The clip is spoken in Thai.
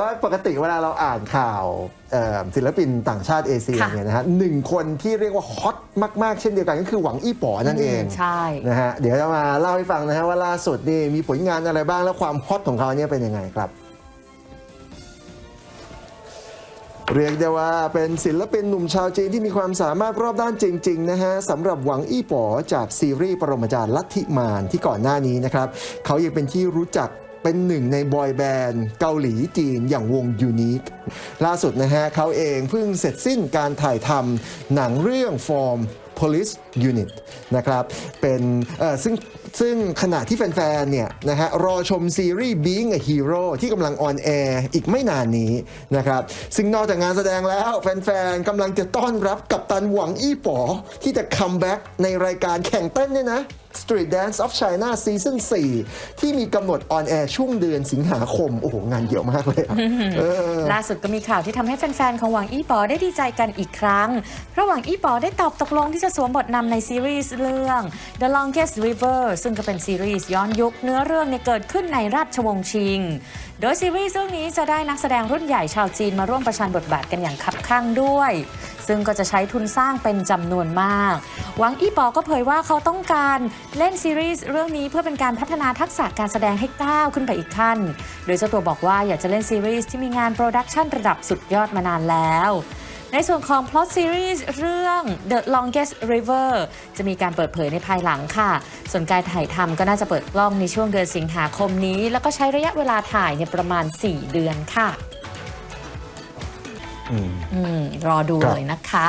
ว่าปกติเวลาเราอ่านข่าวเอ่อศิลปินต่างชาติเอเชียค่ะเนี่ยนะฮะหนึ่งคนที่เรียกว่าฮอตมากๆ เช่นเดียวกันก็คือหวังอี้ป๋อนั่นเองใช่นะฮะเดี๋ยวจะมาเล่าให้ฟังนะฮะว่าล่าสุดนี่มีผลงานอะไรบ้าง แล้วความฮอตของเขาเนี่ยเป็นยังไงครับ เรียกได้ว่าเป็นศิลปินหนุ่มชาวจีนที่มีความสามารถรอบด้านจริงๆนะฮะสำหรับหวังอี้ป๋อจากซีรีส์ปรมาจารย์ลัทธิมานที่ก่อนหน้านี้นะครับเขายังเป็นที่รู้จัก เป็นหนึ่งในบอยแบนด์เกาหลีจีนอย่างวงยูนิคล่าสุดนะฮะเขาเองเพิ่งเสร็จสิ้นการถ่ายทำหนังเรื่องฟอร์ม Police Unit นะครับเป็นเอ่อซึ่งซึ่งขณะที่แฟนๆเนี่ยนะฮะรอชมซีรีส์ Being a Hero ที่กำลังออนแอร์อีกไม่นานนี้นะครับซึ่งนอกจากงานแสดงแล้ว แฟนๆกำลังจะต้อนรับกับตันหวังอี้ป๋อที่จะคัมแบ็กในรายการแข่งเต้นเนี่ยนะ Street Dance of China Season 4 ที่มีกำหนดออนแอร์ช่วงเดือนสิงหาคม โอ้โห งานเยอะมากเลยอะเออล่าสุดก็มีข่าวที่ทำให้แฟน ๆ ของหวังอี้ปอได้ดีใจกันอีกครั้ง เพราะหวังอี้ปอได้ตอบตกลงที่จะสวมบทนำในซีรีส์เรื่อง The Longest River ซึ่งก็เป็นซีรีส์ย้อนยุคเนื้อเรื่องเนี่ยเกิดขึ้นในราชวงศ์ชิง โดยซีรีส์เรื่องนี้จะได้นักแสดงรุ่นใหญ่ชาวจีนมาร่วมประชันบทบาทกันอย่างคับข้างด้วย ซึ่งก็จะใช้ทุนสร้างเป็นจำนวนมาก หวังอี้ปอก็เผยว่าเขาต้องการเล่นซีรีส์เรื่องนี้เพื่อเป็นการพัฒนาทักษะการแสดงให้ก้าวขึ้นไปอีกขั้น โดยเจ้าตัวบอกว่าอยากจะเล่นซีรีส์ที่มีงานโปรดักชันระดับสุดยอดมานานแล้วในส่วนของ plot series เรื่อง The Longest River จะมีการเปิดเผยในภายหลังค่ะ ส่วนการถ่ายทำก็น่าจะเปิดกล้องในช่วงเดือนสิงหาคมนี้ แล้วก็ใช้ระยะเวลาถ่ายเนี่ยประมาณ 4 เดือนค่ะ รอดูเลยนะคะ